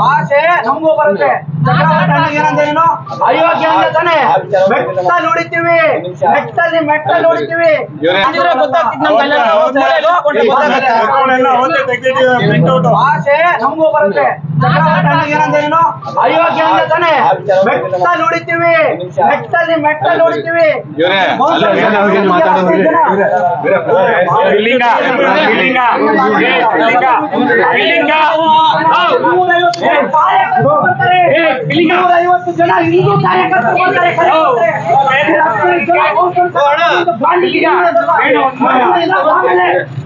ಭಾಷೆ ನಮಗೂ ಬರುತ್ತೆ. ಏನಂದೇನು ಅಯೋಗ್ಯ ಅಂತ ತಾನೆ. ಮೆಟ್ಟ ನೋಡಿತೀವಿ ಮೆಟ್ಟಲ್ಲಿ ಮೆಟ್ಟ ನೋಡಿತೀವಿ ಅಂದ್ರೆ ಭಾಷೆ ನಮಗೂ ಬರುತ್ತೆ. ಏನಂದೇನು ಅಯೋಗ್ಯ ಅಂತ ತಾನೆ. ಮೆಟ್ಟ ನೋಡಿತೀವಿ ಮೆಟ್ಟಲ್ಲಿ ಮೆಟ್ಟ ನೋಡಿತೀವಿ ಬಿಲ್ಲಿಂಗ. ಬಿಲ್ಲಿಂಗ ನೂರೈವತ್ತು ಜನ ಹಿಂದೂ ಕಾರ್ಯಕರ್ತರು ಬರ್ತಾರೆ, ಅಯೋಗ್ಯ ಅಂತ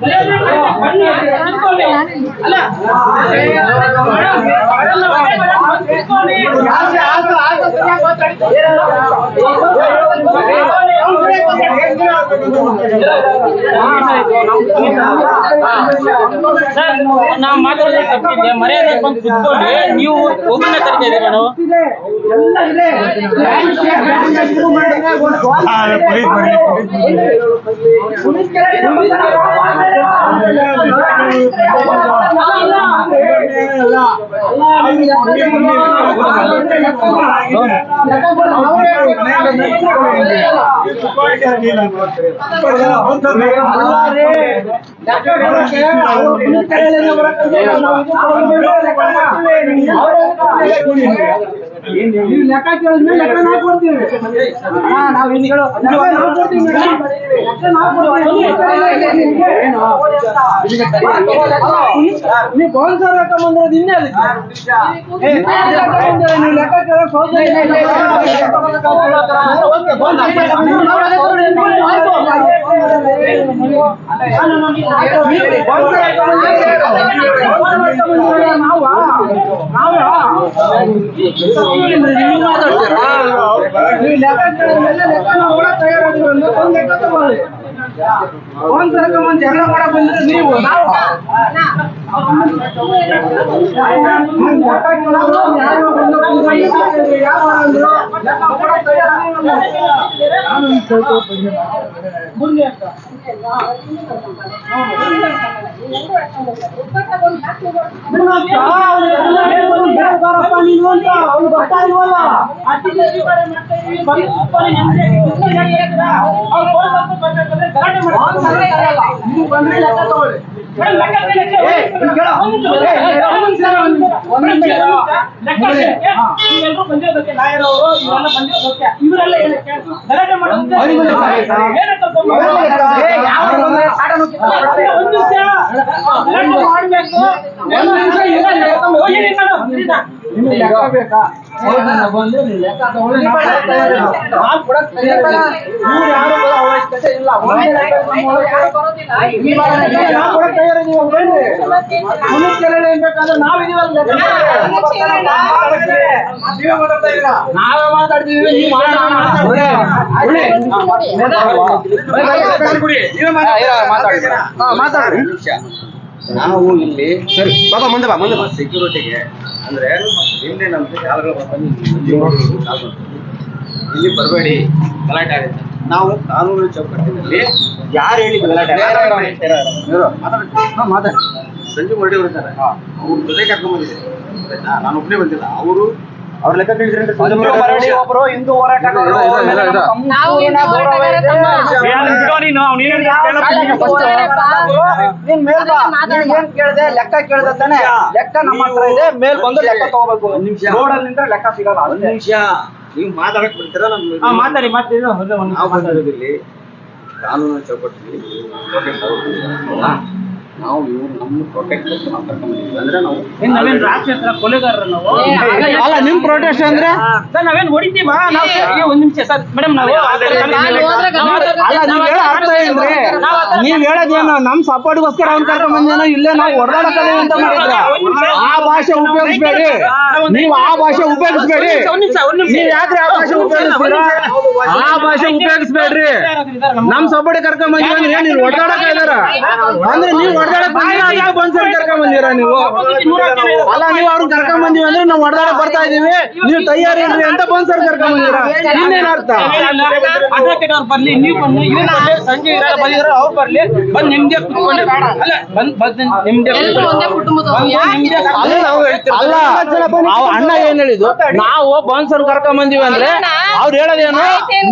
ಬಿಲ್ಲಿಂಗ ಬಿಲ್ಲಿಂಗ ಏ ಬಿಲ್ಲಿಂಗ ಸರ್ ನಾವು ಮಾತಾಡೋದು ತಪ್ಪಿದೆ ಮರ್ಯಾದೆ ಬಂದು ಕುತ್ಕೊಳ್ಳಿ ನೀವು ಒಬ್ಬನ ತರ್ತಾ ಇದ್ದೀರಾ ಹಾ, ಪೊಲೀಸ್ ಪೊಲೀಸ್ ನೀವು ಲೆಕ್ಕ ಕೇಳಿದ್ಮೇಲೆ ಲೆಕ್ಕ ನಾವು ಕೊಡ್ತೀವಿ ಹಾ, ನಾವು ಇನ್ನು ಹೇಳು ಲೆಕ್ಕ ನಾವು ಕೊಡ್ತೀವಿ ಮೇಡಮ್. ಲೆಕ್ಕ ನಾವು ಕೊಡ್ತೀವಿ. ಏನು? ನೀವು ಕೌನ್ಸ್ ಲೆಕ್ಕ ಬಂದಿರೋದು ಇನ್ನೇ ಅದಕ್ಕೆ ಏ, ಲೆಕ್ಕ ಬಂದಿರೋ ನೀವು ಲೆಕ್ಕ ಕೇಳೋಕೆ ನಾವು ಲೆಕ್ಕ ಒಂದು ಒಂದು ಲೆಕ್ಕ ತಗೊಳ್ಳಿ. ಒಂದ್ ಒಂದು ಜಗಳ ಮಾಡಕ್ ಬಂದ್ರೆ ನೀವು ನಾವು ಲೆಕ್ಕ ಕೇಳೋದು ಯಾರೋ ಬಂದು ಕೂತ್ಕೊಂಡು ಲೆಕ್ಕ ಕೇಳಿದ್ರು, ಯಾರು ಅಂದ್ರು, ಲೆಕ್ಕ ಕೊಡಕ್ ತಯಾರಾಗಿರೋ ಮುಂದೆ ಅಂತ. ಬಿಡಪ್ಪ, ಅವ್ನು ಎಲ್ಲ ಹೇಳ್ಕೊಂಡು ಬೇಡ್ಬಾರಪ್ಪ ನೀನು ಅಂತ ಅವ್ನು ಬರ್ತಾ ಇಲ್ವಲ್ಲ ಅಟ್ಟಿಗೆ ಗಲಾಟೆ. ಏ, ಏ, ಒಂದ್ ನಿಮಿಷ, ಒಂದ್ ಅವಶ್ಯಕತೆ ಇಲ್ಲ ನಾವು. ನಾವಿದೀವಲ್ಲ ನೀವೇ ಮಾತಾಡ್ತೀವಿ ನೀವು ಮಾತಾಡಿ. ಮಾತಾಡಿ. ನಾವು ಇಲ್ಲಿ ಸರಿ ಬಾಬಾ ಮುಂದೆ ಬಾ ಮುಂದೆ ಬಾ ಸೆಕ್ಯೂರಿಟಿಗೆ ಅಂದ್ರೆ ಹಿಂದೆ ನಮ್ಗೆ ಯಾರು ಇಲ್ಲಿ ಬರಬೇಡಿ ಗಲಾಟೆ ಆಗುತ್ತೆ ನಾವು ಕಾನೂನು ಚೌಕಟ್ಟಿನಲ್ಲಿ ಯಾರು ಹೇಳಿ ಗಲಾಟೆ ಮಾತಾಡಿ. ಸಂಜು ಮುರಡಿ ಇದ್ದಾರೆ ಅವ್ರ ಜೊತೆ ಕರ್ಕೊಂಡ್ ಬಂದಿದ್ದೀನಿ ಆಯ್ತಾ? ನಾನು ಒಬ್ಬನೇ ಬಂದಿಲ್ಲ. ಅವರು ಅವ್ರ ಲೆಕ್ಕ ಒಬ್ರು ಹಿಂದೂ ಕೇಳ್ದೆ? ಲೆಕ್ಕ ಕೇಳ್ದೆ ತಾನೆ. ಲೆಕ್ಕ ನಮ್ಮ ಹತ್ರ ಇದೆ. ಮೇಲ್ ಬಂದು ಲೆಕ್ಕ ತಗೋಬೇಕು. ಒಂದ್ ನಿಮಿಷ. ರೋಡಲ್ಲಿ ನಿಂತ್ರೆ ಲೆಕ್ಕ ಸಿಗಲ್ಲ. ಒಂದ್ ನಿಮಿಷ. ನೀವು ಮಾತಾಡಕ್ ಬಿಡ್ತೀರಾ? ನಮ್ಗೆ ಮಾತಾಡಿ ಮಾತಾಡಿ. ಕಾನೂನು ಚೌಕಟ್ಟಿನಲ್ಲಿ. ನಾವು ಇವ್ರು ನಮ್ಮ ಪ್ರೊಟೆಕ್ಟ್ ಕರ್ಕೊಂಡ್ ಅಂದ್ರೆ ನಾವು ಏನ್ ನಾವೇನ್ ಹತ್ರ ಕೊಲೆಗಾರರ ನಾವು? ಅಲ್ಲ ನಿಮ್ ಪ್ರೊಟೆಸ್ಟ್ ಅಂದ್ರೆ? ಸರ್ ನಾವೇನ್ ಹೊಡಿತೀವಾ? ನಾವು ಒಂದ್ ನಿಮಿಷ ಸರ್ ಮೇಡಮ್ ನಾವು ನಾನು ಹೋದ್ರೆ ಗಮನ ಅಲ್ಲ ನೀವ್ ಹೇಳೋ ಅರ್ಥ ಏನ್ರಿ ನೀವ್ ಹೇಳೋದೇನು ನಮ್ ಸಪೋರ್ಟ್ಗೋಸ್ಕರ ಅವ್ನ್ ಕರ್ಕೊಂಡ್ ಬಂದೇನೋ ಇಲ್ಲೇ ನಾವು ಹೊಡೆದಾಡಕಲ್ಲ ಅಂತ ಮಾಡಿದ್ರ? ಆ ಭಾಷೆ ಉಪಯೋಗಿಸ್ಬೇಡಿ ನೀವ್ ಆ ಭಾಷೆ ಉಪಯೋಗಿಸ್ಬೇಡಿ ನೀವ್ ಯಾಕ್ರಿ ಆ ಭಾಷೆ ಉಪಯೋಗಿಸ್ತೀರಾ? ಆ ಭಾಷೆ ಉಪಯೋಗಿಸ್ಬೇಡ್ರಿ. ನಮ್ ಸಪೋರ್ಟ್ ಕರ್ಕೊಂಡ್ ಬಂದಿರ ಏನ್ ನೀವು ಹೊಡೆದಾಡಕ ಇದಾರ? ಅಂದ್ರೆ ನೀವ್ ಹೊಡೆದಾಡಕ್ ಬಂದಿರ? ಬಂದ್ಸರಿ ಕರ್ಕೊಂಡ್ ಬಂದಿರ ನೀವು? ಅಲ್ಲ, ನೀವ್ ಅವ್ರನ್ನ ಕರ್ಕೊಂಡ್ ಬಂದಿವಿ ಅಂದ್ರೆ ನಾವ್ ಹೊಡೆದಾಡಕ್ ಬರ್ತಾ ಇದೀವಿ. ನೀವು ತಯಾರಿಲ್ರಿ ಅಂತ ಬಂದ್ಸರಿ ಕರ್ಕೊಂಡ್ ಬಂದಿರ? ಇನ್ನೇನ್ ಅರ್ಥ? ಬರ್ಲಿ, ನೀವು ಸಂಜೆ ಬಂದಿದ್ರು ಅವ್ರು ಬರ್ಲಿ ಬಂದ್ ನಿಮ್ದೇ ಕುತ್ಕೊಂಡು. ಅಲ್ಲ ಬಂದ್ ಬಂದ್ ನಿಮ್ದೇ. ಯಾಕೆ ಬಂದು ನಿಮ್ದೇ ಅಲ್ಲ ಅಣ್ಣ ಏನ್ ಹೇಳಿದ್ದು? ನಾವು ಬೌನ್ಸರ್ ಕರ್ಕೊಂಡ್ ಬಂದಿವಿ ಅಂದ್ರೆ ಅವ್ರು ಹೇಳೋದೇನು?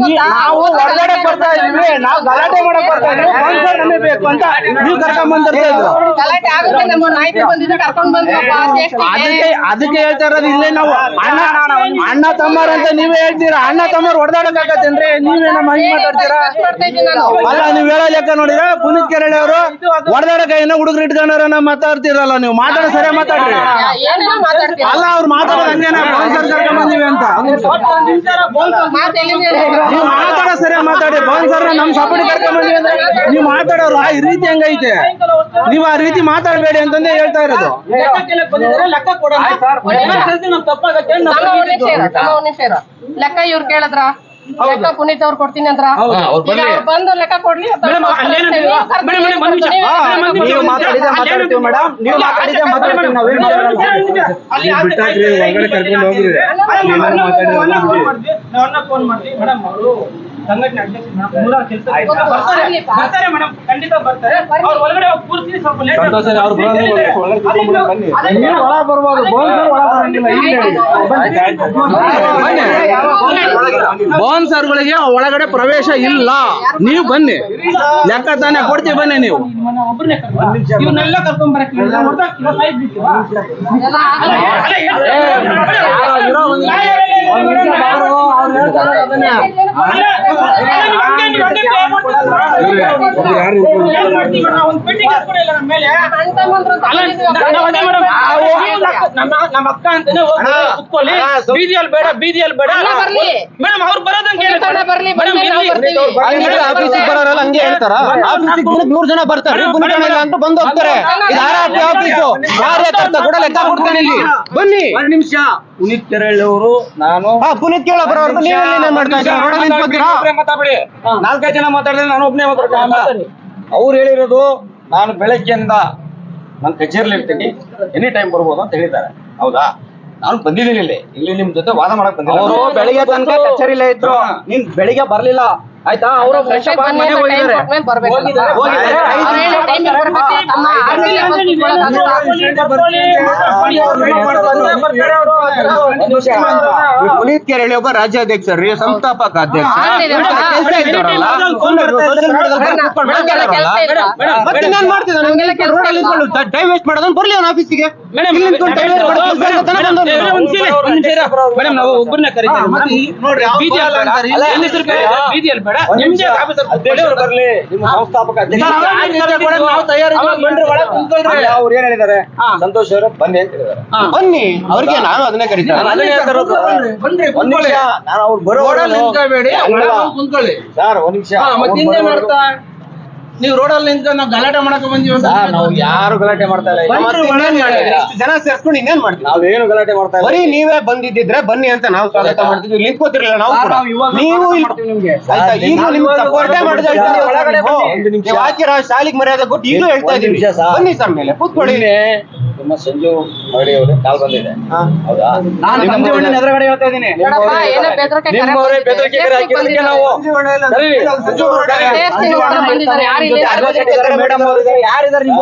ನೀ- ನಾವು ಹೊರಗಡೆ ಬರ್ತಾ ಇದೀವಿ ನಾವು ಗಲಾಟೆ ಮಾಡಕ್ ಬರ್ತಾ ಇದೀವಿ. ನಮಗೆ ಬೇಕು ಅಂತ ನೀವು ಕರ್ಕೊಂಡ್ ಬಂದಿರ್ತಾ ಇದ್ರು. ಗಲಾಟೆ ಆಗುತ್ತೆ ನಮ್ಮ ನಾಯಕರು ಬಂದಿದ್ದು ಕರ್ಕೊಂಡ್ ಬಂದ್ರಪ್ಪ. ಅದಕ್ಕೆ ಅದಕ್ಕೆ ಹೇಳ್ತಾ ಇರೋದು ಇಲ್ಲೇ ನಾವು. ಅಣ್ಣ ಅಣ್ಣ ತಮ್ಮರ್ ಅಂತ ನೀವೇ ಹೇಳ್ತೀರಾ? ಅಣ್ಣ ತಮ್ಮರ್ ಹೊಡೆದಾಡಕ್ ಆಗತ್ತೇನ್ರಿ ನೀವೇ ನಮ್ಮ ಹಿಂಗ್ ಮಾತಾಡ್ತೀರಾ? ನಾನು. ಅಲ್ಲ ನೀವ್ ಹೇಳೋ ಲೆಕ್ಕ ನೋಡಿದ್ರ? ಪುನೀತ್ ಕೆರಳಿ ಅವರು ಹೊಡೆದಾಡಕ ಏನೋ ಹುಡುಗರು ಇಟ್ಕೊಂಡಾರ ಮಾತಾಡ್ತಿರಲ್ಲ ನೀವು. ಮಾತಾಡ ಸರಿ ಮಾತಾಡ್ರಿ. ಅಲ್ಲ ಅವ್ರು ಮಾತಾಡೋದು ಹಂಗೇನ? ಬನ್ಸರ್ ಕರ್ಕೊಂಡ್ ಬಂದಿವಿ ಅಂತ? ನೀವು ಮಾತಾಡೋ ಸರಿ ಮಾತಾಡಿ. ಭವನ್ ಸರ್ ನಮ್ ಸಪೋರ್ಟ್ ಕರ್ಕೊಂಡ್ ಬಂದ್ವಿ ಅಂದ್ರೆ ನೀವು ಮಾತಾಡೋರು ಈ ರೀತಿ ಹೆಂಗೈತೆ? ನೀವು ಆ ರೀತಿ ಮಾತಾಡಬೇಡಿ ಅಂತಂದೇ ಹೇಳ್ತಾ ಇರೋದು. ಲೆಕ್ಕ ಇವ್ರು ಕೇಳಿದ್ರ? ಲೆಕ್ಕ ಪುನೀತ್ ಅವ್ರು ಕೊಡ್ತೀನಿ ಅಂದ್ರ? ಈಗ ಅವ್ರು ಬಂದು ಲೆಕ್ಕ ಕೊಡ್ಲಿ. ಫೋನ್ ಮಾಡ್ತೀವಿ. ಮೇಡಮ್ ಅವರು ಸಂಘಟನೆ ಬರ್ತಾರೆ. ಬರ್ತಾರೆ ಮೇಡಮ್. ಖಂಡಿತ ಬರ್ತಾರೆ. ಅವ್ರು ಒಳಗಡೆ ಹೋಗಿ ಕೂರ್ಸಿ ಸ್ವಲ್ಪ ಲೇಟ್ ಬರ್ಬೋದು ಬರಂಗಿಲ್ಲ ಇಲ್ಲಿ ಸರ್ ಗಳಿಗೆ ಒಳಗಡೆ ಪ್ರವೇಶ ಇಲ್ಲ ನೀವು ಬನ್ನಿ ಲೆಕ್ಕ ತಾನೇ ಕೊಡ್ತೀವಿ ಬನ್ನಿ ನೀವು ಇರೋ ನಮ್ಮ ನೂರು ಜನ ಬರ್ತಾರೆ ಅಂತ ಬಂದು ಹೋಗ್ತಾರೆ ಕೂಡ ಲೆಕ್ಕ ಕೊಡ್ತಾನೆ ಇಲ್ಲಿ ಬನ್ನಿ. ಒಂದ್ ನಿಮಿಷ ಪುನೀತ್ ಕೆರಳ್ಳಿ ಅವರು ನಾನು ಪುನೀತ್ ಕೇಳ ಬರೋರ್ದು ನೀವು ಏನೇನ್ ಮಾಡ್ತಾ ಇದ್ದೀರಾ? ರೋಡಲ್ಲಿ ನಿಂತ್ಕೊತೀರಾ ಮಾತಾಡ್ಬಿಡಿ. ನಾಲ್ಕೈದು ಜನ ಮಾತಾಡಿದ್ರೆ ನಾನು ಒಬ್ಬನೇ ಮಾತಾಡ್ತೀನಿ. ಅವ್ರು ಹೇಳಿರೋದು ನಾನು ಬೆಳಗ್ಗೆಯಿಂದ ನಾನು ಕಚೇರಿಲಿ ಇರ್ತೀನಿ. ಎನಿ ಟೈಮ್ ಬರ್ಬೋದು ಅಂತ ಹೇಳಿದ್ದಾರೆ. ಹೌದಾ? ನಾನು ಬಂದಿದ್ದೀನಿ ಇಲ್ಲಿ. ಇಲ್ಲಿ ನಿಮ್ ಜೊತೆ ವಾದ ಮಾಡಕ್ ಬಂದಿಲ್ಲ. ಅವರು ಬೆಳಿಗ್ಗೆ ತನಕ ಕಚೇರಿಲೇ ಇದ್ರು. ನೀನ್ ಬೆಳಿಗ್ಗೆ ಬರ್ಲಿಲ್ಲ. ಆಯ್ತಾ? ಅವರು ಫ್ರೆಶ್ ಅಪ್ ಆಗಿ ಮನೆಗೆ ಹೋಗಿದ್ದಾರೆ. ಹೋಗಿದ್ದಾರೆ. ಪುನೀತ್ ಕೆರಳಿ ಒಬ್ಬ ರಾಜ್ಯಾಧ್ಯಕ್ಷರು ಸಂಸ್ಥಾಪಕ ಅಧ್ಯಕ್ಷ? ಕೆಲ್ಸ ಇದ್ದವ್ರಲ್ಲ. ಟೈಮ್ ವೇಸ್ಟ್ ಮಾಡೋದನ್ನ ಬರ್ಲಿ ಅವ್ನ ಆಫೀಸಿಗೆ ಮೇಡಮ್ ನಾವು ಒಬ್ಬರನ್ನ ಕರೀತೀವಿ ಬೀದಿಯಲ್ಲಿ ಬೇಡ ಬರ್ಲಿ ನಿಮ್ಮ ಸಂಸ್ಥಾಪಕ ಅವ್ರು. ಏನ್ ಹೇಳಿದ್ದಾರೆ? ಸಂತೋಷ್ ಅವರು ಬನ್ನಿ ಅಂತ ಹೇಳಿದ್ದಾರೆ. ಬನ್ನಿ ಅವ್ರಿಗೆ ನಾನು ಅದನ್ನೇ ಕರೀತೀನಿ. ನಾನು ಅವ್ರು ಬರೋ ಸರ್ ಒಂದ್ ನಿಮಿಷ ಹಾ, ಮತ್ತೆ ಇನ್ನೇನ್ ಮಾಡ್ತಾ ನೀವು ರೋಡಲ್ಲಿ ನಿಂತ್ಕೊಂಡು ನಾವು ಗಲಾಟೆ ಮಾಡಕ್ ಬಂದೀವಿ ಸರ್ ನಾವು ಯಾರು ಗಲಾಟೆ ಮಾಡ್ತಾ ಇಲ್ಲ. ಜನ ಸೇರ್ಸ್ಕೊಂಡು ಇನ್ನೇನ್ ಮಾಡ್ತೀವಿ ನಾವೇನು ಗಲಾಟೆ ಮಾಡ್ತಾ ಇಲ್ಲ. ಬರೀ ನೀವೇ ಬಂದಿದ್ದಿದ್ರೆ ಬನ್ನಿ ಅಂತ ನಾವು ಸ್ವಾಗತ ಮಾಡ್ತಿದ್ವಿ. ಲಿಂಕ್ ನಿಂತ್ಕೋತಿರ್ಲಿಲ್ಲ ನಾವು. ನೀವು ನಿಮ್ಗೆ. ಹಾಕಿರೋ ಶಾಲಿಗೆ ಮರ್ಯಾದೆ ಕೊಟ್ಟು ಈಗಲೂ ಹೇಳ್ತಾ ಇದ್ದೀನಿ ಇದೀವಿ ಬನ್ನಿ ಸರ್ ಮೇಲೆ ಕೂತ್ಕೊಳ್ಳಿ. ನಿಮ್ಮ ಸಂಜು ಮರಡಿ ಅವರೇ ಕಾಲ್ ಬಂದಿದೆ. ಹೌದಾ? ನಾನು ನಿಮ್ಮ ಸಂಜೆ ಎದುರುಗಡೆ ಹೇಳ್ತಾ ಇದೀನಿ ಏನೋ ಬೆದರಿಕೆ ಹಾಕಿದ್ದಕ್ಕೆ ನಾವು ಸರಿ. ಟೇಸ್ಟಿಂಗ್ ಮಾಡೋರು ಬಂದಿದ್ದಾರೆ. ಯಾರು ಇಲ್ಲ ಮೇಡಮ್ ಯಾರಿದ್ದಾರೆ ನಿಮ್ಮ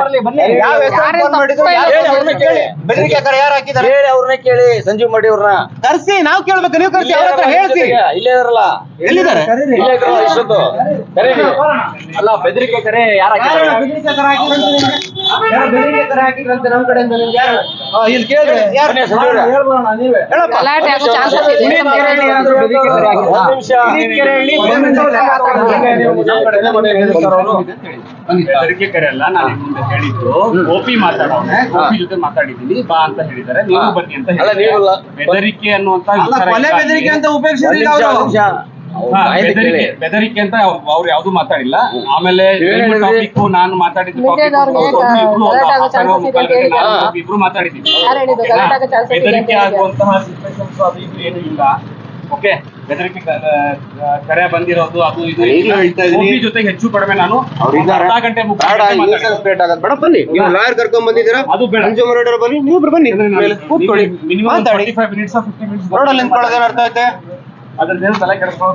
ಬರ್ಲಿ ಬನ್ನಿ ಯಾವ ಹೆಸರು ಯಾರೇನ್ ಫೋನ್ ಮಾಡಿದ್ರು? ತಪ್ಪು ಯಾರು ಅವ್ರನ್ನ ಕೇಳಿ. ಬೆದರಿಕೆ ಕರೆ ಯಾರು ಹಾಕಿದ್ದಾರೆ? ಹೇಳಿ ಅವ್ರನ್ನೇ ಕೇಳಿ ಸಂಜೀವ್ ಮಡಿ ಅವ್ರನ್ನ. ಕರ್ಸಿ ನಾವು ಕೇಳ್ಬೇಕು ನೀವು ಕರ್ಸಿ ಅವ್ರ ಹತ್ರ ಹೇಳ್ಸಿ. ಇಲ್ಲೇ ಇರಲ್ಲ ಎಲ್ಲಿದ್ದಾರೆ? ಇಲ್ಲೇ. ಅಲ್ಲ ಬೆದರಿಕೆ ಕರೆ ಯಾರು ಯಾರೋ ಕರೆ ಅಲ್ಲ ನಾನು ಮುಂದೆ ಹೇಳಿದ್ದು ಗೋಪಿ ಮಾತಾಡೋಣ ಗೋಪಿ ಜೊತೆ ಮಾತಾಡಿದ್ದೀನಿ. ಬಾ ಅಂತ ಹೇಳಿದ್ದಾರೆ. ನೀವು ಬನ್ನಿ ಅಂತ ಅಲ್ಲ, ನೀವು ಅಲ್ಲ. ಬೆದರಿಕೆ ಅನ್ನುವಂತ ಅಲ್ಲ, ಕೊಲೆ ಇಲ್ಲ. ಬೆದರಿಕೆ ಅಂತ ಉಪೇಕ್ಷಿಸಿಲ್ಲ ಬೆದರಿಕೆ ಬೆದರಿಕೆ ಅಂತ ಅವ್ರು ಅವ್ರು ಯಾವ್ದು ಮಾತಾಡಿಲ್ಲ. ಆಮೇಲೆ ಟಾಪಿಕ್ ನಾನು ಮಾತಾಡಿದ್ದು ಇಬ್ರು chances ಬೆದರಿಕೆ ಆಗುವಂತಹ ಸಿಚುವೇಶನ್ಸ್ ಅದು ಇದು ಏನು ಇಲ್ಲ. ಓಕೆ ಬೆದರಿಕೆ ಕರೆ ಬಂದಿರೋದು ಅದು ಇದು ನಾನು ಈಗ್ಲೂ ಹೇಳ್ತಾ ಇದ್ದೀನಿ. ಗೋಪಿ ಜೊತೆ ಹೆಚ್ಚು ಕಡಿಮೆ ನಾನು. ಅರ್ಧ ಗಂಟೆ ಬೇಡ ಬನ್ನಿ. ನೀವು ಲಾಯರ್ ಕರ್ಕೊಂಡ್ ಬಂದಿದ್ದೀರಾ? ಅದು ಬೇಡ. ಕನ್ಸ್ಯೂಮರ್ ರೇಟರ್ ಬನ್ನಿ. ನೀವು ಬನ್ನಿ. ಮೇಲೆ ಕೂತ್ಕೊಳ್ಳಿ. ಮಿನಿಮಮ್ ಮಾತಾಡಿ. Forty five minutes fifty minutes ರೋಡಲ್ಲಿ ನಿಂತ್ಕೊಳ್ಳೋದೇನು ಅರ್ಥ ಐತೆ ಅದ್ರದ್ದೇನು ತಲೆ ಕೆಡಿಸ್ಕೊಳ್ಳೋ